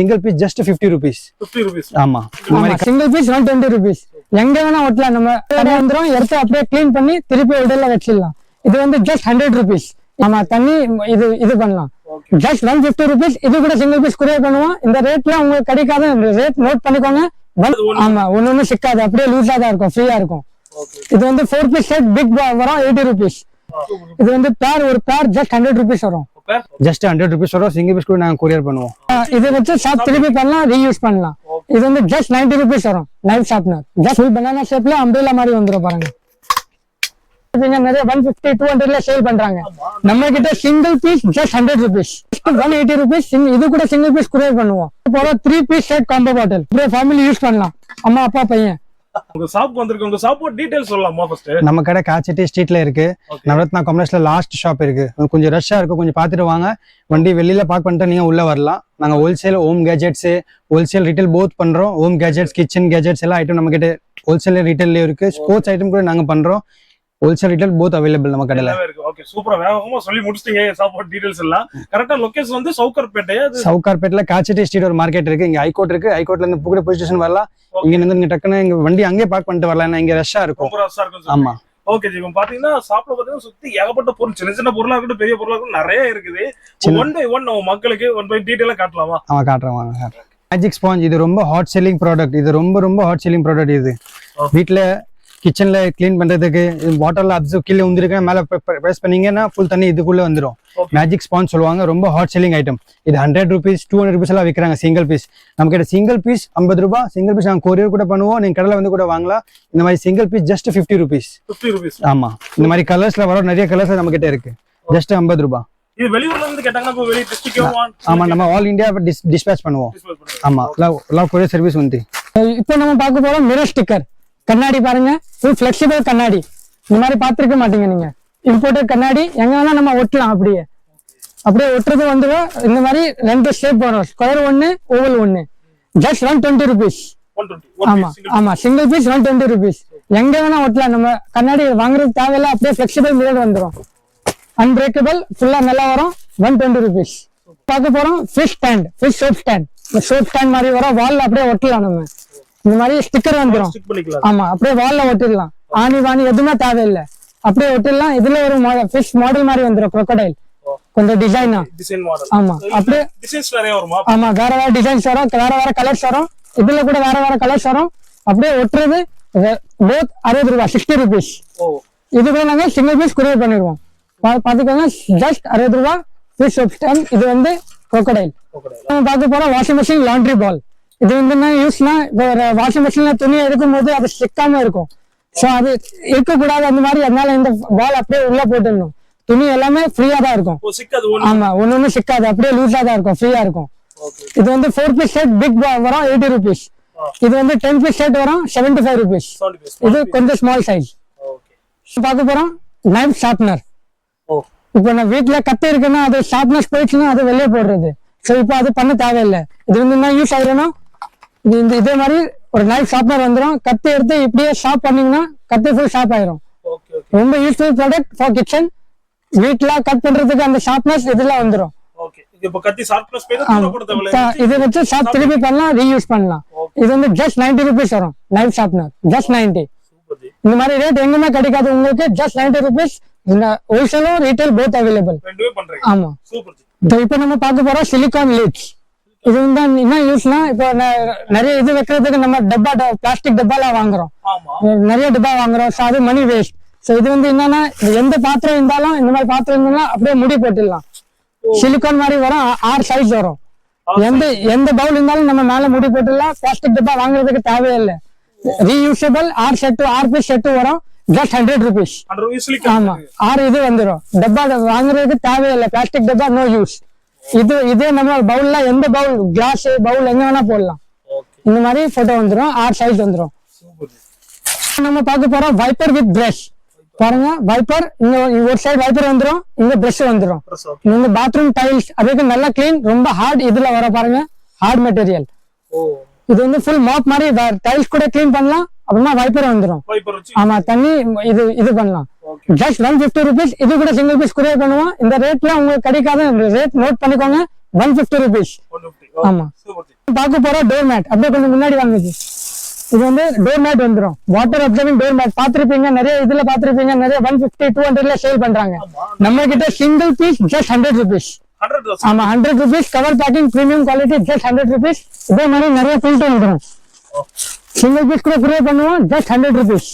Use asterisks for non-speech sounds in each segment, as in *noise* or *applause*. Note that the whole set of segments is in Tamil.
Single piece just fifty rupees ஆமா. Single piece one twenty rupees எங்க வேணா ஒட்டலாம் நம்ம. கடை வந்துரும் எடுத்து அப்படியே க்ளீன் பண்ணி திருப்பி உடல்ல வச்சிடலாம். இது வந்து ஜஸ்ட் ஹண்ட்ரட் ருபீஸ் ஆமா தண்ணி இது இது பண்ணலாம். ஜஸ்ட் ஒன் பிப்டி ருபீஸ் இது கூட சிங்கிள் பீஸ் குறைய பண்ணுவோம். இந்த ரேட்ல உங்களுக்கு கிடைக்காத ரேட் நோட் பண்ணிக்கோங்க. ஆமா ஒண்ணு ஒண்ணு சிக்காது. அப்படியே லூஸா தான் இருக்கும் ஃப்ரீயா இருக்கும். இது வந்து ஃபோர் பீஸ் செட் பிக் வரும் எயிட்டி ருபீஸ் இது வந்து பேர் ஒரு பேர் ஜஸ்ட் ஹண்ட்ரட் ருபீஸ் வரும். ஜஸ்ட் ஹண்ட்ரட் ருபீஸ் வரும் சிங்கிள் பீஸ் கூட நாங்க கொரியர் பண்ணுவோம். இது வச்சு ஷாப் திருப்பி பண்ணலாம் ரீயூஸ் பண்ணலாம். இது வந்து ஜஸ்ட் நைன்டி ருபீஸ் வரும் knife sharpener just full banana ஷேப்ல அம்பேலா மாதிரி வந்துரும் பாருங்க. இவங்க நிறைய ஒன் பிப்டி டூ ஹண்ட்ரட்ல சேல் பண்றாங்க. நம்ம கிட்ட single piece just hundred rupees one eighty rupees இது கூட சிங்கிள் பீஸ் குறைய பண்ணுவோம். இப்போ three piece set combo bottle family use பண்ணலாம். அம்மா அப்பா பையன். உங்க ஷாப் வந்திருக்கு உங்க ஷாப் டீடைல் சொல்லலாமா ஃபர்ஸ்ட் நம்ம கடை காய்ச்சிட்டி ஸ்ட்ரீட்ல இருக்கு. நவரத்னா காம்ப்ளெக்ஸ்ல லாஸ்ட் ஷாப் இருக்கு. கொஞ்சம் ரஷ்ஷா இருக்கும். கொஞ்சம் பார்த்துட்டு வாங்க. வண்டி வெளியில பார்க் பண்ணிட்டு நீங்க உள்ள வரலாம். நாங்க wholesale home gadgets wholesale retail both பண்றோம். ஹோம் கேஜெட்ஸ் கிச்சன் கேஜெட்ஸ் எல்லா ஐட்டம் நம்ம கிட்ட ஹோல்சேல் ரீட்டைல்ல இருக்கு. ஸ்போர்ட்ஸ் ஐட்டம் கூட நாங்க பண்றோம். ஹோல்சேல் ரீட்டைல் போத் அவைலபிள் நம்ம கடையில. ஓகே சூப்பரா வேகமா சொல்லி முடிச்சிட்டீங்க. ஷாப் டீடைல்ஸ் எல்லாம். கரெக்டா லொகேஷன் வந்து சவுக்கர்பேட்டை அது சவுகார்பேட்ல காய்ச்சிட்டி ஸ்ட்ரீட் ஒரு மார்க்கெட் இருக்கு. இங்க ஹைகோர்ட் இருக்கு. ஹைகோர்ட்ல இருந்து புகட போலீஸ் ஸ்டேஷன் வரலாம். இங்க இருந்து நீங்க டக்குன்னு இங்க வண்டி அங்கேயே பார்க் பண்ணிட்டு வரலாம். ஏன்னா இங்க ரஷ்ஷா இருக்கும். ஆமா. ஓகே ஜி. பாத்தீங்கன்னா ஷாப்ல பாத்தீங்கன்னா சுத்தி ஏகப்பட்ட பொருள். சின்ன சின்ன பொருளா இருக்கட்டும் பெரிய பொருளா இருக்கட்டும் நிறைய இருக்குது. ஒன் பை ஒன் நம்ம மக்களுக்கு ஒன் பை டீடைலா காட்டலாமா? அவன் காட்டுறேன் மேஜிக் ஸ்பாஞ்ச் இது ரொம்ப ஹாட் செல்லிங் ப்ராடக்ட் இது ரொம்ப ரொம்ப ஹாட் செல்லிங் ப்ராடக்ட் இது. Okay. கிச்சன்ல க்ளீன் பண்றதுக்கு வாட்டர்ல அப்சர்வ் கீழே வந்துருக்கு மேல ப்ரெஸ் பண்ணீங்கன்னா ஃபுல் தண்ணி இதுக்குள்ள வந்துரும். Okay. மேஜிக் ஸ்பாஞ்ச் சொல்லுவாங்க ரொம்ப ஹாட் செல்லிங் ஐட்டம் இது hundred rupees two hundred rupees எல்லாம் விற்கிறாங்க சிங்கிள் பீஸ் நம்ம கிட்ட சிங்கிள் பீஸ் ஐம்பது ரூபாய் சிங்கிள் பீஸ் நாங்கள் கொரியர் கூட பண்ணுவோம் நீங்க கடையில் வந்து கூட வாங்கலாம். இந்த மாதிரி single piece just fifty rupees fifty rupees ஆமா. இந்த மாதிரி கலர்ஸ்ல வர நிறைய கலர்ஸ் நம்ம கிட்ட இருக்கு. ஜஸ்ட் ஐம்பது ரூபாய். இது வெளியூர்ல இருந்து கேட்டாங்கன்னா இப்போ வெளிய டிஸ்ட்ரிக்ட் ஆமா நம்ம ஆல் இந்தியா டிஸ்பேச் பண்ணுவோம். ஆமா எல்லாம் கொரியர் சர்வீஸ் உண்டு இப்போ நம்ம பார்க்க போறோம் மிரர் ஸ்டிக்கர் கண்ணாடி பாருங்க. ஃபுல் ஃபிளெக்சிபிள் கண்ணாடி. இந்த மாதிரி பார்த்திருக்க மாட்டீங்க நீங்க. இம்போர்ட்டட் கண்ணாடி எங்க வேணா நம்ம ஒட்டலாம் அப்படியே. அப்படியே ஒட்டுறது வந்துடும் இந்த மாதிரி ரெண்டு ஷேப் வரும். ஸ்கொயர் ஒன்னு ஓவல் ஒன்னு ஜஸ்ட் ஒன் டுவெண்ட்டி ருபீஸ் ஆமா ஆமா single piece one twenty rupees எங்க வேணா ஒட்டலாம். நம்ம கண்ணாடி வாங்குறது தேவையில்ல அப்படியே ஃபிளெக்சிபிள் மிரர் வந்துடும் அன்பிரேக்கபிள் ஃபுல்லா நல்லா வரும். ஒன் டுவெண்ட்டி ருபீஸ் பார்க்க போறோம் fish stand fish soap stand இந்த சோப் ஸ்டாண்ட் மாதிரி வரும். வால்ல அப்படியே ஒட்டலாம் நம்ம. இந்த மாதிரி ஸ்டிக்கர் வந்துடும் ஆமா அப்படியே வால்ல ஒட்டிடலாம். ஆணி வாணி எதுவுமே தேவையில்லை. அப்படியே ஒட்டிடலாம். இதுல ஒரு ஃபிஷ் மாடல் மாதிரி வந்துடும் crocodile. கொஞ்சம் டிசைனா ஆமா அப்படியே ஆமா வேற வேற டிசைன்ஸ் வரும். வேற வேற கலர்ஸ் வரும். இதுல கூட வேற வேற கலர்ஸ் வரும். அப்படியே ஒட்டுறது போத் அறுபது ரூபாய் சிக்ஸ்டி ருபீஸ் இது கூட நாங்க சிங்கிள் பீஸ் கொரியர் பண்ணிடுவோம் பாத்துக்கோங்க ஜஸ்ட் அறுபது ரூபா ஃபிஷ் சோப் ஸ்டாண்ட் இது வந்து ஓகே நம்ம பார்க்க போறோம் வாஷிங் மிஷின் லாண்ட்ரி பால் இது வந்து என்ன யூஸ்னா இப்போ ஒரு வாஷிங் மிஷின்ல துணி எடுக்கும் போது அது சிக்காம இருக்கும். ஸோ அது இருக்கக்கூடாது அந்த மாதிரி அதனால இந்த பால் அப்படியே உள்ள போட்டுடணும். துணி எல்லாமே ஃப்ரீயா தான் இருக்கும். ஆமா ஒண்ணு ஒண்ணு சிக்காது அப்படியே லூஸா தான் இருக்கும் ஃப்ரீயா இருக்கும். இது வந்து ஃபோர் பீஸ் செட் பிக் வரும் எயிட்டி ருபீஸ் இது வந்து டென் பீஸ் செட் வரும் செவன்டி ஃபைவ் ருபீஸ் இது கொஞ்சம் ஸ்மால் சைஸ் பார்க்க போறோம் நைஃப் ஷார்ப்னர் இப்போ நான் வீட்ல கத்தி இருக்குன்னா அது ஷார்ப்னஸ் போயிடுச்சுன்னா அது வெளியே போடுறது. ஸோ இப்போ அது பண்ண தேவையில்லை. இது வந்து என்ன யூஸ் ஆகுதுன்னா இது இந்த இதே மாதிரி ஒரு நைஃப் ஷார்ப்னர் வந்துடும் கத்தி எடுத்து இப்படியே ஷார்ப் பண்ணீங்கன்னா கத்தி ஃபுல் ஷார்ப் ஆயிரும். ரொம்ப யூஸ்ஃபுல் ப்ராடக்ட் ஃபார் கிச்சன் வீட்ல கட் பண்றதுக்கு அந்த ஷார்ப்னஸ் இதெல்லாம் வந்துடும் இது வச்சு ஷார்ப் திருப்பி பண்ணலாம் ரீயூஸ் பண்ணலாம். இது வந்து ஜஸ்ட் நைன்டி ருபீஸ் வரும் நைஃப் ஷார்ப்னர் ஜஸ்ட் நைன்டி இந்த மாதிரி ரேட் எங்குமே கிடைக்காது உங்களுக்கு. ஜஸ்ட் நைன்டி ருபீஸ் இந்த ஹோல்சேலும் ரீட்டைல் போத் அவைலபிள் ஆமா. சூப்பர் ஜி இப்போ இப்போ நம்ம பார்க்க போறோம் சிலிகான் லீட்ஸ் இது வந்து என்ன யூஸ்னா இப்போ நிறைய இது வைக்கிறதுக்கு நம்ம டப்பா பிளாஸ்டிக் டப்பாலாம் வாங்குறோம். நிறைய டப்பா வாங்குறோம். ஸோ அது மணி வேஸ்ட் ஸோ இது வந்து என்னன்னா எந்த பாத்திரம் இருந்தாலும் இந்த மாதிரி பாத்திரம் இருந்தாலும் அப்படியே முடி போட்டுடலாம். சிலிகான் மாதிரி வரும் ஆறு சைஸ் வரும். எந்த எந்த பவுல் இருந்தாலும் நம்ம மேல முடி போட்டுடலாம். பிளாஸ்டிக் டப்பா வாங்குறதுக்கு தேவையில்லை. ரீயூசபிள் ஆறு செட்டு ஆறு பீஸ் செட்டு வரும். ஜஸ்ட் ஹண்ட்ரட் ருபீஸ் ஆமா. ஆறு இது வந்துரும். டப்பா வாங்குறதுக்கு தேவையில்லை. பிளாஸ்டிக் டப்பா நோ யூஸ் இது இதே நம்ம பவுல்ல எந்த பவுல்? கிளாஸ் பவுல் எங்க வேணா போடலாம். இந்த மாதிரி போட்டோ வந்துரும். ஆறு சைஸ் ஜி நம்ம பார்க்க போறோம் வைப்பர் வித் பிரஷ் பாருங்க வைப்பர் இங்க ஒரு சைடு வைப்பர் வந்துரும் இங்க பிரஷ் ஓகே இந்த பாத்ரூம் டைல்ஸ் அதுக்கு நல்லா க்ளீன் ரொம்ப ஹார்ட் இதுல வர பாருங்க ஹார்ட் மெட்டீரியல் இது வந்து ஃபுல் மாப் மாதிரி டைல்ஸ் கூட க்ளீன் பண்ணலாம். அப்புறமா வைப்பர் வச்சு. ஆமா தண்ணி இது இது பண்ணலாம். ஜஸ்ட் ஒன் பிப்டி ருபீஸ் இது கூட சிங்கிள் பீஸ் குறைய பண்ணுவோம். இந்த ரேட்ல உங்களுக்கு கிடைக்காத ரேட் நோட் பண்ணிக்கோங்க. ஒன் பிப்டி ருபீஸ் ஆமா. பார்க்க போற டோர் மேட் அப்படியே கொஞ்சம் முன்னாடி வாங்குச்சு இது வந்து டோர் மேட் வந்துரும். வாட்டர் அப்சர்விங் டோர் மேட் பாத்திருப்பீங்க நிறைய இதுல பாத்திருப்பீங்க நிறைய ஒன் பிப்டி டூ ஹண்ட்ரட்ல சேல் பண்றாங்க. நம்ம கிட்ட single piece just hundred rupees ஆமா hundred rupees cover packing premium quality just hundred rupees இதே மாதிரி நிறைய பிரிண்ட் வந்துடும் சிங்கிள் பீஸ் கூட ப்ரே பண்ணுவோம் ஜஸ்ட் ஹண்ட்ரட் ருபீஸ்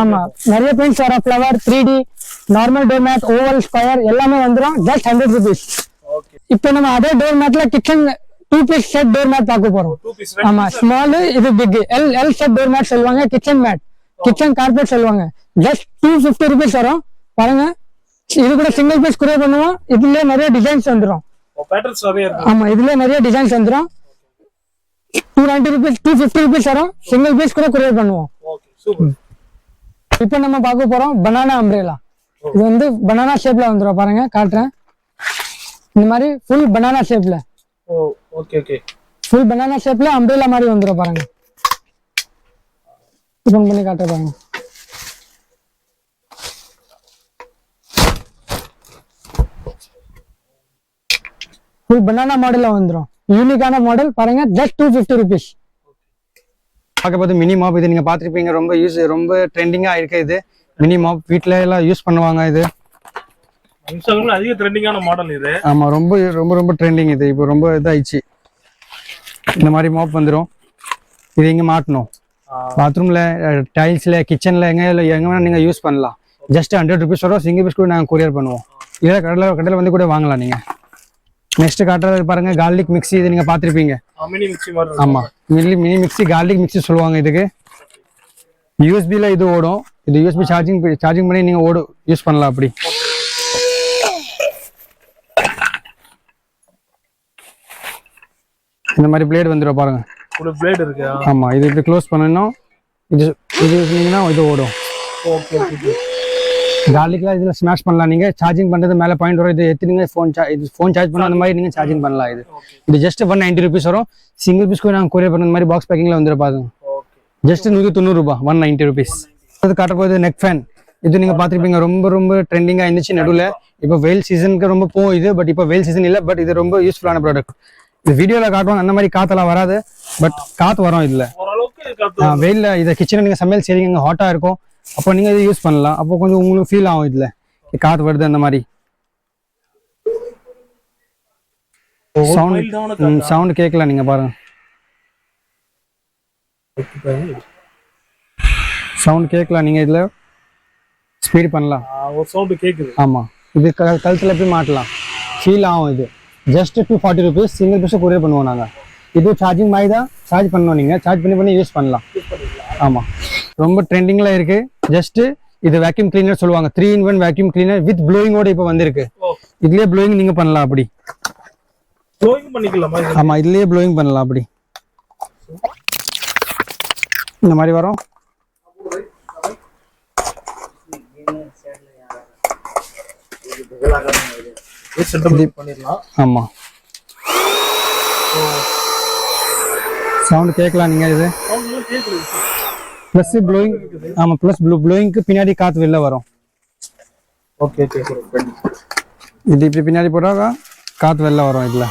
ஆமா. நிறைய பிரிண்ட்ஸ் வர flower three D normal door mat oval square எல்லாமே வந்துடும் ஜஸ்ட் ஹண்ட்ரட் ருபீஸ் இப்போ நம்ம அதே door மேட்ல kitchen two piece set door mat பார்க்க போறோம். ஆமா ஸ்மால் இது big L L set door mat சொல்லுவாங்க கிச்சன் மேட் கிச்சன் கார்பெட் சொல்லுவாங்க. ஜஸ்ட் டூ ஃபிஃப்டி ருபீஸ் வரும். பாருங்க. இது கூட சிங்கிள் பீஸ் குரே பண்ணுவோம். இதுல நிறைய டிசைன்ஸ் வந்துடும் ஆமா இதுல நிறைய டிசைன்ஸ் வந்துடும் two ninety rupees two fifty rupees வரும் சிங்கிள் பீஸ் கூட குரே பண்ணுவோம். இப்போ நம்ம பார்க்க போறோம் பனானா அம்ப்ரேலா இது வந்து பனானா ஷேப்ல வந்துடும் பாருங்க காட்டுறேன். இந்த மாதிரி ஃபுல் பனானா ஷேப்ல oh okay okay full banana ஷேப்ல அம்ப்ரேலா மாதிரி வந்துடும் பாருங்க. ஓப்பன் பண்ணி காட்டுற பாருங்க. ஃபுல் பனானா மாடல்ல வந்துடும் யூனிக்கான மாடல் பாருங்க ஜஸ்ட் டூ ஃபிஃப்டி ருபீஸ் பார்க்க பார்த்து மினி மாப் இது நீங்க பார்த்திருப்பீங்க ரொம்ப யூஸ் ரொம்ப ட்ரெண்டிங்கா இருக்கு இது. மினி மாப் வீட்ல எல்லாம் யூஸ் பண்ணுவாங்க இது. அதிக ட்ரெண்டிங்கான மாடல் இது. ஆமா ரொம்ப ரொம்ப ரொம்ப ட்ரெண்டிங் இது. இப்போ ரொம்ப இதாயிடுச்சு. இந்த மாதிரி மாப் வந்துடும் இது இங்க மாட்டணும். பாத்ரூம்ல டைல்ஸ்ல கிச்சன்ல எங்க இல்ல எங்க வேணா நீங்க யூஸ் பண்ணலாம். ஜஸ்ட் ஹண்ட்ரட் ருபீஸ் வரும் சிங்கிள் பீஸ் கூட நாங்க கொரியர் பண்ணுவோம். இல்ல கடையில் கடையில் வந்து கூட வாங்கலாம் நீங்க. நெக்ஸ்ட் காட்டுறது பாருங்க கார்லிக் மிக்ஸி இது நீங்க பார்த்திருப்பீங்க. மினி மிக்ஸி மாதிரி இருக்கு. ஆமா. Mini mini mixie garlic mixie சொல்லுவாங்க இதுக்கு. யூஎஸ்பில இது ஓடும். இது யூஎஸ்பி சார்ஜிங் சார்ஜிங் பண்ணி நீங்க ஓடும் யூஸ் பண்ணலாம் அப்படி. இந்த மாதிரி பிளேட் வந்துடும் பாருங்க. ஒரு பிளேட் இருக்கு? ஆமா இது இப்படி க்ளோஸ் பண்ணணும். இது இது பண்ணீங்கன்னா இது ஓடும். ஓகே கார்லிக்லாம் இதுல ஸ்மாஷ் பண்ணலாம். நீங்க சார்ஜிங் பண்றது மேல பாயிண்ட் வரும். இது எத்தனை ஃபோன் இது ஃபோன் சார்ஜ் பண்ண அந்த மாதிரி நீங்க சார்ஜிங் பண்ணலாம் இது. இது ஜஸ்ட் ஒன் நைன்டி ருபீஸ் வரும். சிங்கிள் பீஸ்க்கு நாங்கள் கொரியர் பண்ண மாதிரி பாக்ஸ் பேக்கிங்ல வந்துடும் பாருங்க. ஜஸ்ட் நூற்றி தொண்ணூறு ரூபாய் ஒன் நைன்டி ருபீஸ் இது காட்ட போகுது நெக் ஃபேன் இது நீங்க பார்த்திருப்பீங்க ரொம்ப ரொம்ப ட்ரெண்டிங்கா இருந்துச்சு நடுவில். இப்போ வெயில் சீசனுக்கு ரொம்ப போகும் இது பட் இப்போ வெயில் சீசன் இல்லை பட் இது ரொம்ப யூஸ்ஃபுல்லான ப்ராடக்ட் இது வீடியோல காட்டுவாங்க அந்த மாதிரி காத்தெல்லாம் வராது பட் காத்து வரும் இதுல. வெயில்ல இதை கிச்சனில் நீங்க சமையல் செய்றீங்க ஹாட்டா இருக்கும். அப்போ நீங்க இதை யூஸ் பண்ணலாம். அப்போ கொஞ்சம் உங்களுக்கு ஃபீல் ஆகும் இதுல. காத்து வருது அந்த மாதிரி. சவுண்ட் சவுண்ட் கேட்கல நீங்க பாருங்க. சவுண்ட் கேட்கல நீங்க இதுல ஸ்பீட் பண்ணலாம். ஒரு சவுண்ட் கேக்குது. ஆமா. இது க- கழுத்துல போய் மாட்டலாம்? ஃபீல் ஆகும் இது. Just two forty rupees single piece courier பண்ணுவோம் நாங்க. இது சார்ஜிங் மாதிரி தான் சார்ஜ் பண்ணணும் நீங்க. சார்ஜ் பண்ணி பண்ணி யூஸ் பண்ணலாம். ஆமா. ரொம்ப ட்ரெண்டிங்ல இருக்கு. ஜஸ்ட் இது வேக்யூம் கிளீனர் சொல்லுவாங்க. Three in one vacuum cleaner with ப்ளோயிங்கோட இப்போ வந்திருக்கு. இதுலயே ப்ளோயிங் நீங்க பண்ணலாம் அப்படி. ப்ளோயிங் பண்ணிக்கலாமா? இது ஆமா இதுலயே ப்ளோயிங் பண்ணலாம் அப்படி. இந்த மாதிரி வரும். ஆமா. சவுண்ட் கேட்கலாம் நீங்க இது. ப்ளஸ் ப்ளோயிங் ஆமா ப்ளஸ் ப்ளூ ப்ளோயிங்க்கு பின்னாடி காத்து வெளில வரும். ஓகே ஓகே இது இப்படி பின்னாடி போட்டாக்கா காத்து வெளில வரும் இதுல.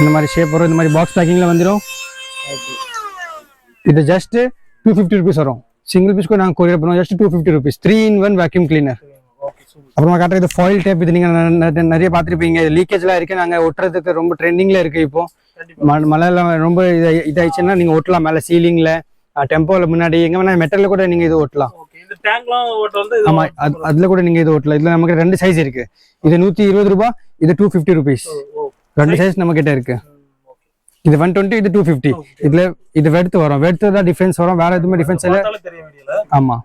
இந்த மாதிரி ஷேப் வரும் இந்த மாதிரி பாக்ஸ் பேக்கிங்ல வந்துடும் இது ஜஸ்ட் டூ ஃபிஃப்டி ருபீஸ் வரும். சிங்கிள் பீஸ்க்கு நாங்கள் கொரியர் பண்ணுவோம் just two fifty rupees three in one vacuum cleaner அப்புறமா காட்டுற இது ஃபாயில் டேப் இது நீங்க ந- ந- நிறைய பார்த்துருப்பீங்க. லீக்கேஜ்லாம் இருக்கு. நாங்க ஒட்டுறதுக்கு ரொம்ப ட்ரெண்டிங்ல இருக்கு இப்போ. கண்டிப்பா. ம- மழைலாம் ரொம்ப இதாயி- இதாயிடுச்சுன்னா நீங்க ஒட்டலாம். மேல சீலிங்ல டெம்போல முன்னாடி எங்க வேணா மெட்டல்ல கூட நீங்க இது ஒட்டலாம். இது ஆமா அது- அதுல கூட நீங்க இது ஒட்டலாம் இதுல நமக்கு ரெண்டு சைஸ் இருக்கு. இது நூத்தி இருபது ரூபாய் இது டூ ஃபிஃப்டி ருபீஸ் ரெண்டு சைஸ் நம்ம கிட்ட இருக்கு. இது ஒன் டுவெண்ட்டி இது டூ ஃபிஃப்டி இதுல இது வெடுத்து வரும். வெடுத்து தான் டிஃபரன்ஸ் வரும். வேற எதுவுமே டிஃபரன்ஸ் இல்ல. ஆமா.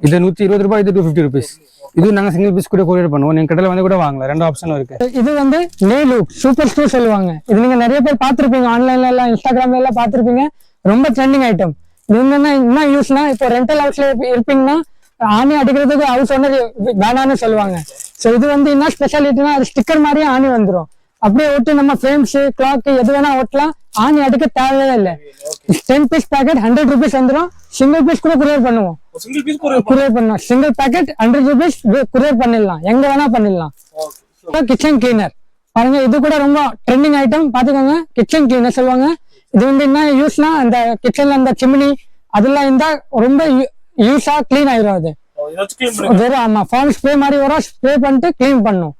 இது நூத்தி இருபது ரூபாய் இது டூ ஃபிஃப்டி ருபீஸ் இது நாங்க சிங்கிள் பீஸ் கூட கொரியர் பண்ணுவோம். நீங்க கடையில வந்து கூட வாங்கலாம். ரெண்டு ஆப்ஷன் இருக்கு. இது வந்து நே லுக் சூப்பர் ஸ்டூ சொல்லுவாங்க. இது நீங்க நிறைய பேர் பாத்திருப்பீங்க ஆன்லைன்ல எல்லாம் இன்ஸ்டாகிராம்ல எல்லாம் பாத்திருப்பீங்க ரொம்ப ட்ரெண்டிங் ஐட்டம் இது என்னன்னா என்ன யூஸ்னா இப்போ ரெண்டல் ஹவுஸ்ல இருப்பீங்கன்னா ஆணி அடிக்கிறதுக்கு ஹவுஸ் ஓனர் வேணான்னு சொல்லுவாங்க. ஸோ இது வந்து என்ன ஸ்பெஷாலிட்டினா அது ஸ்டிக்கர் மாதிரியே ஆணி வந்துரும். அப்படியே ஒட்டி நம்ம ஃப்ரேம்ஸ் கிளாக் எது வேணா ஓட்டலாம் ஆணி அடிக்க தேவையே இல்லை. Ten piece packet hundred rupees வந்துரும். சிங்கிள் பீஸ் கூட குரியர் பண்ணுவோம். குரியர் பண்ணுவோம் single packet hundred rupees courier பண்ணிடலாம். எங்க வேணா பண்ணிடலாம். கிச்சன் கிளீனர் பாருங்க இது கூட ரொம்ப ட்ரெண்டிங் ஐட்டம் பாத்துக்கோங்க கிச்சன் கிளீனர் சொல்லுவாங்க. இது வந்து என்ன யூஸ்னா அந்த கிச்சன்ல அந்த சிம்னி அதெல்லாம் இருந்தா ரொம்ப யூஸா க்ளீன் ஆயிரும் அது. வெறும் ஆமா ஃபார்ம் ஸ்ப்ரே மாதிரி வரும். ஸ்ப்ரே பண்ணிட்டு க்ளீன் பண்ணும்.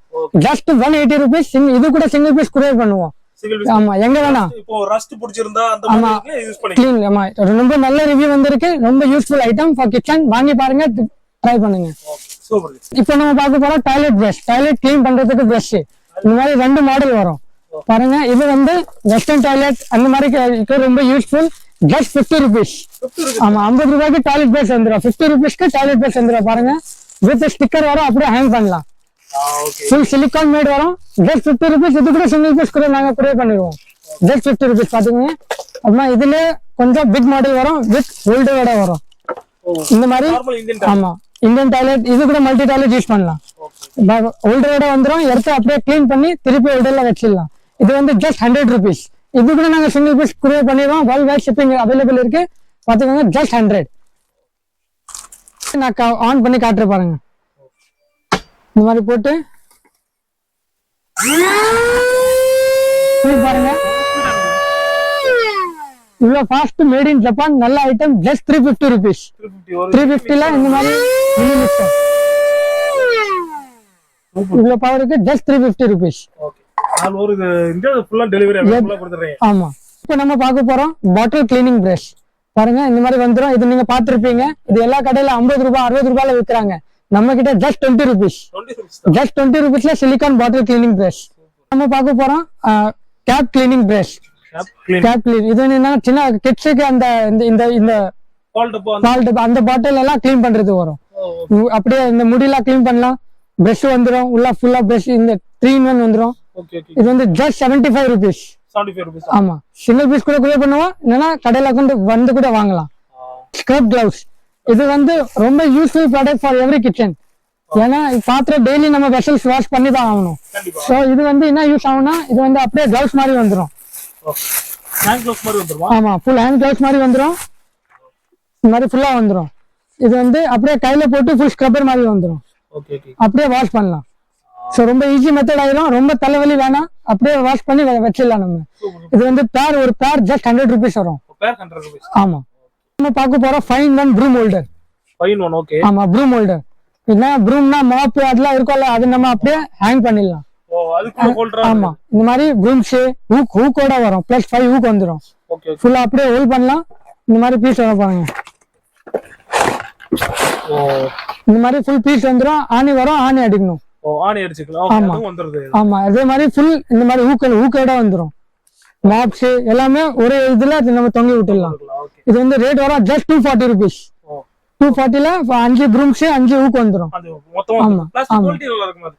ஜஸ்ட் ஒன் எயிட்டி ருபீஸ் இது கூட சிங்கிள் பீஸ் குரே பண்ணுவோம். Piece. ஆமா எங்க வேணா. இப்போ ரஸ்ட் பிடிச்சிருந்தா அந்த. மாதிரி யூஸ் பண்ணிக்கலாம். ஆமா. ரொம்ப நல்ல ரிவ்யூ வந்திருக்கு. ரொம்ப யூஸ்ஃபுல் ஐட்டம் ஃபார் கிச்சன் வாங்கி பாருங்க ட்ரை பண்ணுங்க. சூப்பர் இப்போ நம்ம பார்க்க போறோம் டாய்லெட் பிரஷ் டாய்லெட் க்ளீன் பண்றதுக்கு பிரஷ் இந்த மாதிரி ரெண்டு மாடல் வரும். பாருங்க இது வந்து வெஸ்டர்ன் டாய்லெட் அந்த மாதிரி ரொம்ப யூஸ்ஃபுல் ஜஸ்ட் ஃபிஃப்டி ருபீஸ் ஆமா ஐம்பது ரூபாய்க்கு டாய்லெட் பிரஷ் வந்துடும் ஃபிஃப்டி ருபீஸ்க்கு டாய்லெட் பிரஷ் வந்துடும் பாருங்க. வித் ஸ்டிக்கர் வரும். அப்படியே ஹேங் பண்ணலாம். ஃபுல் சிலிக்கான் மேட் வரும். ஜஸ்ட் ஃபிஃப்டி ருபீஸ் இது கூட சிங்கிள் பீஸ் கூட நாங்க ப்ரே பண்ணிடுவோம். ஜஸ்ட் ஃபிஃப்டி ருபீஸ் பாத்தீங்க? அப்புறமா இதுல கொஞ்சம் பிக் மாடல் வரும் வித் ஹோல்டரோட வரும். இந்த மாதிரி ஆமா. இந்தியன் டாய்லெட் இது கூட மல்டி டாய்லெட் யூஸ் பண்ணலாம். ஹோல்டரோட வந்துரும் எடுத்து அப்படியே க்ளீன் பண்ணி திருப்பி ஹோல்டர்ல வச்சிடலாம். இது வந்து ஜஸ்ட் ஹண்ட்ரட் ருபீஸ் இது கூட நாங்க சிங்கிள் பீஸ் குரே பண்ணிடுவோம். வேர்ல்ட் வைட் ஷிப்பிங் அவைலபிள் இருக்கு. பாத்துக்கோங்க ஜஸ்ட் ஹண்ட்ரட் நான் ஆன் பண்ணி காட்டுறேன் பாருங்க. இந்த மாதிரி போட்டு. பாருங்க. இவ்வளவு ஃபாஸ்ட் மேட் இன் ஜப்பான் நல்ல item just three fifty rupees three ஃபிஃப்டில இந்த மாதிரி. இவ்வளவு பவருக்கு ஜஸ்ட் த்ரீ ஃபிஃப்டி ருபீஸ் ஆமா. இப்போ நம்ம பார்க்க போறோம் பாட்டில் கிளீனிங் பிரஷ் பாருங்க இந்த மாதிரி வந்துரும். இது நீங்க பார்த்திருப்பீங்க. இது எல்லா கடையில ஐம்பது ரூபாய் அறுபது ரூபாயில விற்கிறாங்க நம்ம கிட்ட just twenty rupees just twenty ருபீஸ்ல silicon bottle cleaning brush நம்ம பார்க்க போறோம் cap cleaning brush cap clean இது என்னன்னா சின்ன கிட்ஸுக்கு அந்த இந்த இந்த அந்த பாட்டில் எல்லாம் க்ளீன் பண்றது வரும். அப்படியே இந்த முடியெல்லாம் க்ளீன் பண்ணலாம். பிரஷ் வந்துரும். உள்ள ஃபுல்லா பிரஷ் இந்த த்ரீ இன் ஒன் வந்துரும். ஓகே ஓகே இது வந்து just seventy five rupees seventy five rupees ஆமா. சிங்கிள் பீஸ் கூட கூட பண்ணுவோம். இல்லைன்னா கடையில கொண்டு வந்து கூட வாங்கலாம். ஸ்க்ரப் கிளவுஸ் இது வந்து ரொம்ப useful product for every kitchen ஏன்னா பாத்திரம் டெய்லி நம்ம வெசல்ஸ் வாஷ் பண்ணி தான் ஆகணும் ஸோ இது வந்து என்ன யூஸ் ஆகும்னா இது வந்து அப்படியே கிளவுஸ் மாதிரி வந்துருமா. ஆமா ஃபுல் ஹேண்ட் கிளவுஸ் மாதிரி வந்துரும். இந்த மாதிரி ஃபுல்லா வந்துரும். இது வந்து அப்படியே கையில போட்டு ஃபுல் ஸ்க்ரப்பர் மாதிரி ஓகே அப்படியே வாஷ் பண்ணலாம். ஸோ ரொம்ப ஈஸி மெத்தட் ஆயிரும். ரொம்ப தலைவலி வேணாம். அப்படியே வாஷ் பண்ணி வச்சிடலாம் நம்ம. இது வந்து பேர் ஒரு பேர் ஜஸ்ட் ஹண்ட்ரட் ருபீஸ் வரும். ஆமா. நம்ம பார்க்க போறோம் fine one broom holder fine one okay ஆமா ப்ரூம் ஹோல்டர் என்ன ப்ரூம்னா மாப்பு அதெல்லாம் இருக்கும்ல அது நம்ம அப்படியே ஹேங் பண்ணிடலாம். ஆமா இந்த மாதிரி ப்ரூம்ஸ் ஹூக் ஹூக்கோட வரும். பிளஸ் ஃபைவ் ஹூக் வந்துடும் ஃபுல்லா அப்படியே ஹோல்ட் பண்ணலாம். இந்த மாதிரி பீஸ் வர பாருங்க. இந்த மாதிரி ஃபுல் பீஸ் வந்துடும் ஆணி வரும் ஆணி அடிக்கணும். ஆமா. அதே மாதிரி ஃபுல் இந்த மாதிரி ஹூக்கல் ஹூக்கோட வந்துடும் மாப்ஸ் எல்லாமே ஒரே இதுல நம்ம தொங்கி விட்டுடலாம். இது வந்து ரேட் வரும் just two forty rupees two ஃபார்ட்டில அஞ்சு ப்ரூம்ஸ் அஞ்சு ஹூக் வந்துடும் ஆமா, ஆமா.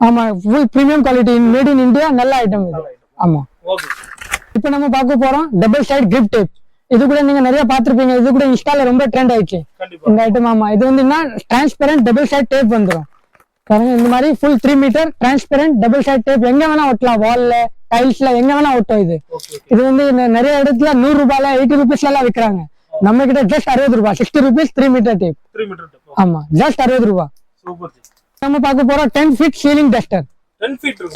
ஆமா full premium quality made in India நல்ல ஐட்டம் இது. ஆமா. இப்போ நம்ம பார்க்க போறோம் டபுள் சைடு grip டேப் இது கூட நீங்க நிறைய பார்த்திருப்பீங்க. இது கூட இன்ஸ்டால ரொம்ப ட்ரெண்ட் ஆயிடுச்சு. இந்த ஐட்டம் ஆமா. இது வந்து என்ன? டிரான்ஸ்பெரண்ட் டபுள் சைட் டேப் வந்துடும் பாருங்க இந்த மாதிரி full three meter transparent double side tape எங்க வேணா ஒட்டலாம் வால்ல டைல்ஸ்ல எங்க வேணா ஒட்டும் இது. இது வந்து நிறைய இடத்துல நூறு ரூபாயில எயிட்டி ருபீஸ்ல எல்லாம் விற்கிறாங்க நம்ம கிட்ட ஜஸ்ட் அறுபது ரூபாய் sixty rupees three meter tape ஆமா ஜஸ்ட் அறுபது ரூபாய் நம்ம பார்க்க போறோம் டென் ஃபீட் சீலிங் டஸ்டர்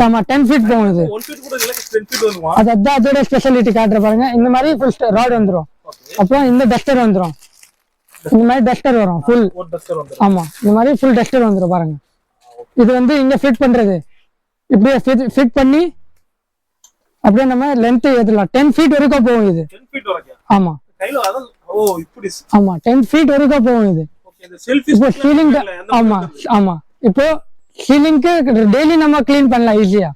ஆமா டென் ஃபீட் வருமா? அது அதான் அதோட ஸ்பெஷாலிட்டி காட்டுற பாருங்க. இந்த மாதிரி ஃபுல் ராட் வந்துரும். ஓகே அப்புறம் இந்த டஸ்டர் வந்துரும். இந்த மாதிரி டஸ்டர் வரும் ஃபுல் ஆமா இந்த மாதிரி ஃபுல் டஸ்டர் வந்துரும் பாருங்க. இது வந்து இங்க ஃபிட் பண்றது. இப்படியே ஃபிட் பண்ணி அப்படியே நம்ம லென்த் ஏத்தலாம். டென் ஃபீட் வரைக்கும் போகும் இது. ஆமா. ஆமா டென் ஃபீட் வரைக்கும் போகும் இது. இப்போ சீலிங் ஆமா ஆமா. இப்போ சீலிங்க்கு டெய்லி நம்ம க்ளீன் பண்ணலாம் ஈஸியா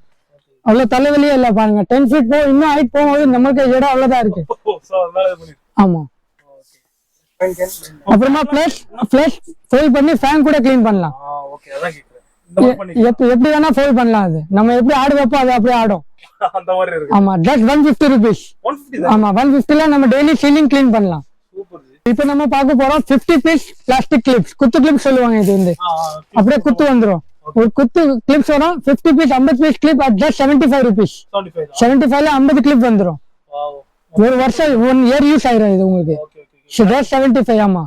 அவ்வளவு தலைவலியே இல்ல பாருங்க. டென் ஃபீட் போ இன்னும் ஹைட் போகும்போது நமக்கு இடம் அவ்வளவுதான் இருக்கு. ஆமா. அப்புறமா பிளஸ் பிளஸ் ஃபோல்ட் பண்ணி ஃபேன் கூட க்ளீன் பண்ணலாம். எப்படி வேணா ஃபோல்ட் பண்ணலாம் அது. நம்ம எப்படி ஆடு வைப்போ அது அப்படியே ஆடும். *laughs* அந்த மாதிரி இருக்கு. ஆமா ஜஸ்ட் ஒன் ருபீஸ் தான். ஆமா ஒன் ஃபிஃப்டில நம்ம டெய்லி சீலிங் க்ளீன் பண்ணலாம். சூப்பர் இப்போ நம்ம பார்க்க போறோம் 50 பீஸ் பிளாஸ்டிக் கிளிப்ஸ் குத்து கிளிப்ஸ் சொல்லுவாங்க இது வந்து. அப்படியே குத்து வந்துரும். ஒரு குத்து கிளிப்ஸ் வரும் 50 piece 50 piece clip at just seventy five rupees seventy ஃபைவ்ல ஐம்பது கிளிப் வந்துரும். ஒரு வருஷம் ஒன் இயர் யூஸ் ஆயிரும் இது உங்களுக்கு. ஜஸ்ட் செவன்டி ஃபைவ் ஆமா.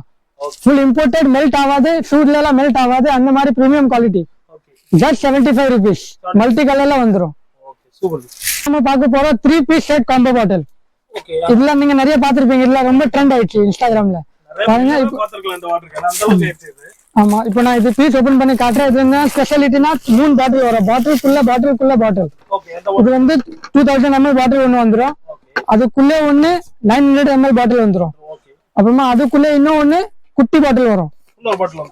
ஃபுல் இம்போர்ட்டட் மெல்ட் ஆகாது சூட்ல எல்லாம் மெல்ட் ஆகாது அந்த மாதிரி premium quality just seventy five rupees multi கலர்ல வந்துரும். சூப்பர் நம்ம பார்க்க போறோம் three piece set combo bottle okay இதுல நீங்க நிறைய பாத்திருப்பீங்க இதுல ரொம்ப ட்ரெண்ட் ஆயிடுச்சு இன்ஸ்டாகிராம்ல ஆமா இப்போ நான் இது பீஸ் ஓபன் பண்ணி காட்டுறேன். இது என்ன ஸ்பெஷாலிட்டினா மூணு பாட்டில் வரும். பாட்டிலுக்குள்ள பாட்டிலுக்குள்ள பாட்டில் இது வந்து டூ தௌசண்ட் எம்எல் பாட்டில் ஒன்று வந்துடும் அதுக்குள்ளே ஒன்று நைன் ஹண்ட்ரட் எம்எல் பாட்டில் வந்துடும் அப்புறமா அதுக்குள்ளே இன்னும் ஒன்று குட்டி பாட்டில் வரும்.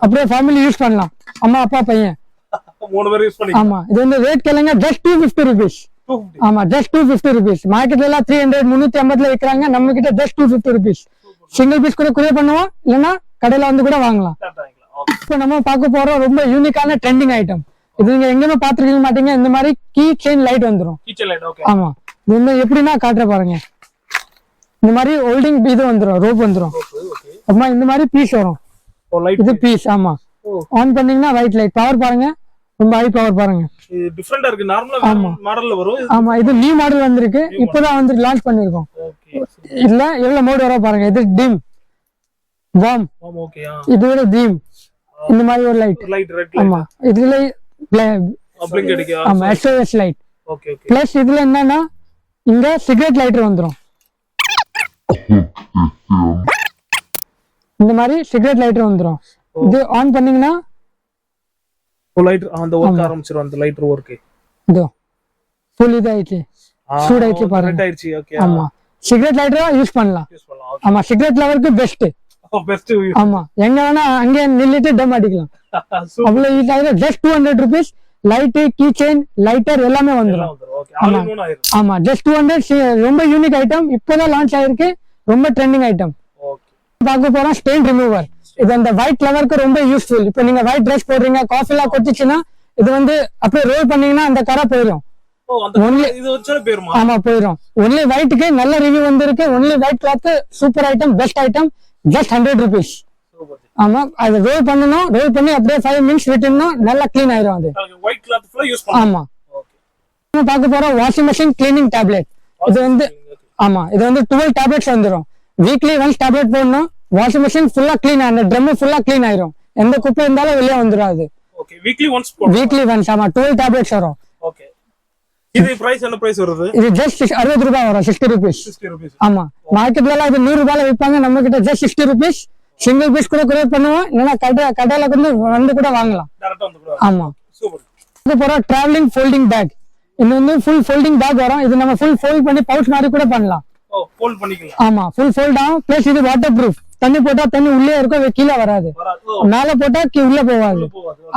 அப்படியே ஃபேமிலி யூஸ் பண்ணலாம். அம்மா அப்பா பையன். மூணு பேர் யூஸ் பண்ணி ஆமா இது வந்து ரேட் கேளுங்க. ஜஸ்ட் டூ ஃபிஃப்டி ருபீஸ் ஆமா ஜஸ்ட் டூ ஃபிஃப்டி ருபீஸ் மார்க்கெட்ல எல்லாம் த்ரீ ஹண்ட்ரட் முந்நூத்தி ஐம்பதுல விற்கிறாங்க நம்ம கிட்ட just two fifty rupees single piece கூட குரிய பண்ணுவோம். இல்லைன்னா கடையில வந்து கூட வாங்கலாம். இப்போ நம்ம பார்க்க போறோம் ரொம்ப யூனிக்கான ட்ரெண்டிங் ஐட்டம் இது நீங்க எங்கேயுமே பாத்துருக்க மாட்டீங்க. இந்த மாதிரி கீ செயின் லைட் ஓகே ஆமா. இது எப்படின்னா காட்டுற பாருங்க. இந்த மாதிரி ஹோல்டிங் இது வந்துரும் ரோப் வந்துரும். ஓகே அப்புறமா இந்த மாதிரி பீஸ் வரும். லைட் இது பீஸ் ஆமா. ஆன் பண்ணீங்கன்னா ஒயிட் லைட் பவர் பாருங்க. ரொம்ப ஹை பவர் பாருங்க. இது டிஃபரெண்டா இருக்கு. நார்மலா மாடல்ல வரும் இது ஆமா இது நியூ மாடல் வந்திருக்கு. இப்போதான் வந்து லான்ச் பண்ணிருக்கோம். இல்ல எவ்வளவு மோடு வர பாருங்க. இது டிம் வாம் ஆமா ஓகே ஆ. இது விட டீம் இந்த மாதிரி ஒரு லைட் லைட் ஆமா. இதுல ஆமா SOS light okay okay plus இதுல என்னன்னா இங்க சிகரெட் லைட்டர் வந்துரும். *laughs* இந்த மாதிரி சிகரெட் லைட்டர் வந்துரும். இது ஆன் பண்ணீங்கன்னா ஓ லைட் அந்த ஒர்க் ஆரம்பிச்சிரும் அந்த லைட் ஒர்க் இதோ ஃபுல் இதாயிடுச்சு. சூடாயிடுச்சு பாருங்க. ஆயிடுச்சு ஓகே ஆமா. சிகரெட் லைட்டரா யூஸ் பண்ணலாம். யூஸ் பண்ணலாம் ஆமா சிகரெட் லெவலுக்கு பெஸ்ட் பெஸ்ட் ஆமா. எங்க வேணா அங்கே நின்னுட்டு டம் அடிக்கலாம். *laughs* அவ்வளவு ஈஸியாக just two hundred rupees light key chain lighter எல்லாமே வந்துடும் ஆமா. ஜஸ்ட் டூ ஹண்ட்ரட் ரொம்ப யூனிக் ஐட்டம் இப்போதான் லான்ச் ஆயிருக்கு. ரொம்ப ட்ரெண்டிங் ஐட்டம் ஓகே பார்க்க போறோம் ஸ்டெயின் ரிமூவர் இது அந்த ஒயிட் லெவருக்கு ரொம்ப யூஸ்ஃபுல் இப்போ நீங்க ஒயிட் ட்ரெஸ் போடுறீங்க காஃபி எல்லாம் கொட்டிச்சுன்னா இது வந்து அப்படியே ரோல் பண்ணீங்கன்னா அந்த கரை போயிடும் ஆமா போயிடும் ஒன்லி ஒயிட்டுக்கு நல்ல ரிவ்யூ வந்திருக்கு. Only white cloth super item best item just hundred rupees ஆமா அது ரோல் பண்ணணும். ரோல் பண்ணி அப்படியே ஃபைவ் மினிட்ஸ் விட்டுனா நல்லா க்ளீன் ஆயிரும் அது. ஆமா. பார்க்க போறோம் வாஷிங் மிஷின் கிளீனிங் டேப்லெட் இது வந்து ஆமா இது வந்து டுவெல் டேப்லெட்ஸ் வந்துரும். வீக்லி ஒன்ஸ் டேப்லெட் போடணும். வாஷிங் மிஷின் ஃபுல்லா க்ளீன் அந்த ட்ரம் ஃபுல்லா க்ளீன் ஆயிரும். எந்த குப்பை இருந்தாலும் வெளியே okay weekly once weekly once ஆமா டுவெல் டேப்லெட்ஸ் வரும். ஓகே இது பிரைஸ் என்ன பிரைஸ் வருது? இது ஜஸ்ட் அறுபது ரூபாய் வரும் சிக்ஸ்டி ருபீஸ் 60 rupees. ஆமா மார்க்கெட்ல எல்லாம் இது நூறு ரூபாயில விற்பாங்க நம்ம கிட்ட just sixty rupees single piece கூட குறைய பண்ணுவோம் இல்லைன்னா கடை கடையில வந்து வந்து கூட வாங்கலாம். டைரக்டா வந்து கூட ஆமா. சூப்பர் இது போறோம் டிராவலிங் ஃபோல்டிங் பேக் இது வந்து ஃபுல் ஃபோல்டிங் பேக் வரும். இது நம்ம ஃபுல் ஃபோல்ட் பண்ணி பவுச் மாதிரி கூட பண்ணலாம். ஃபோல்ட் பண்ணிக்கலாம். ஆமா ஃபுல் ஃபோல்ட் ஆகும் பிளஸ் இது வாட்டர் ப்ரூஃப் தண்ணி போட்டா தண்ணி உள்ளே இருக்கும் கீழே வராது. மேல போட்டா உள்ள போவாது.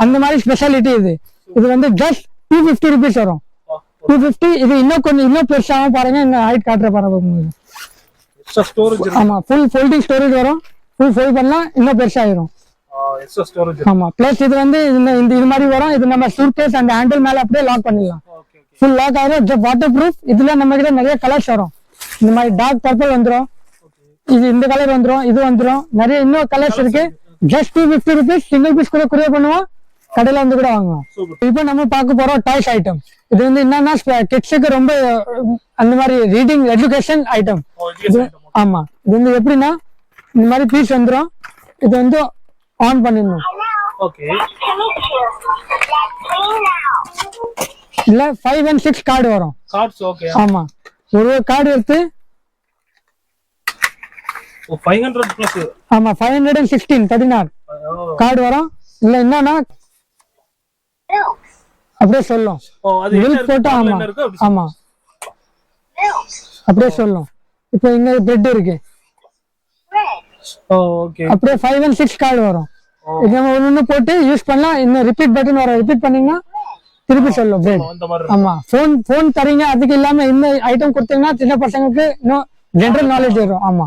அந்த மாதிரி ஸ்பெஷாலிட்டி இது. இது வந்து ஜஸ்ட் டூ ஃபிஃப்டி ருபீஸ் வரும். டூ ஃபிஃப்டி இது இன்னும் கொஞ்சம் இன்னும் பெருசாகவும் பாருங்க இந்த ஹைட் காட்டுற பாருங்க உங்களுக்கு. ஆமா ஃபுல் ஃபோல்டிங் ஸ்டோரேஜ் வரும். ஃபுல் ஃபோல்ட் பண்ணலாம் இன்னும் பெருசாயிரும். ஆமா பிளஸ் இது வந்து இந்த இது மாதிரி வரும். இது நம்ம சூட்கேஸ் அந்த ஹேண்டில் மேல அப்படியே லாக் பண்ணிடலாம். ஃபுல் லாக் ஆயிரும். வாட்டர் ப்ரூஃப் இதுல நம்ம கிட்ட நிறைய கலர்ஸ் வரும். இந்த மாதிரி டார்க் பர்பிள் வந்துரும். இது இந்த கலர் வந்துரும் இது வந்துரும். நிறைய இன்னும் கலர்ஸ் இருக்கு. Just two fifty rupees single piece கூட குறைய பண்ணுவோம். கடையில வந்து கூட சூப்பர் இப்போ நம்ம பார்க்க போறோம் டாய்ஸ் ஐட்டம் இது வந்து என்னன்னா கிட்ஸுக்கு ரொம்ப அந்த மாதிரி ரீடிங் எஜுகேஷன் ஐட்டம் ஆமா. இது வந்து எப்படின்னா இந்த மாதிரி பீஸ் வந்துரும். இது வந்து ஆன் பண்ணிடணும். இல்ல ஃபைவ் அண்ட் சிக்ஸ் கார்டு வரும். ஆமா. ஒரு கார்டு எடுத்து ஓ 500 பிளஸ் ஆமா ஃபைவ் ஹண்ட்ரட் அண்ட் சிக்ஸ்டீன் பதினாறு கார்டு வரும். இல்ல என்னன்னா அப்படியே சொல்லும். மில்க் போட்டா ஆமா ஆமா. அப்படியே சொல்லும். இப்போ இங்க பெட் இருக்கு. ஓகே அப்படியே ஃபைவ் அண்ட் சிக்ஸ் கார்டு வரும். இது நம்ம ஒன்று ஒன்று போட்டு யூஸ் பண்ணலாம். இன்னும் ரிப்பீட் பட்டன் வரும் ரிப்பீட் பண்ணீங்கன்னா திருப்பி சொல்லும் இருக்கு. ஆமா ஃபோன் ஃபோன் தரீங்க அதுக்கு இல்லாம இந்த ஐட்டம் கொடுத்தீங்கன்னா சின்ன பசங்களுக்கு இன்னும் ஜென்ரல் நாலேஜ் வரும். ஆமா.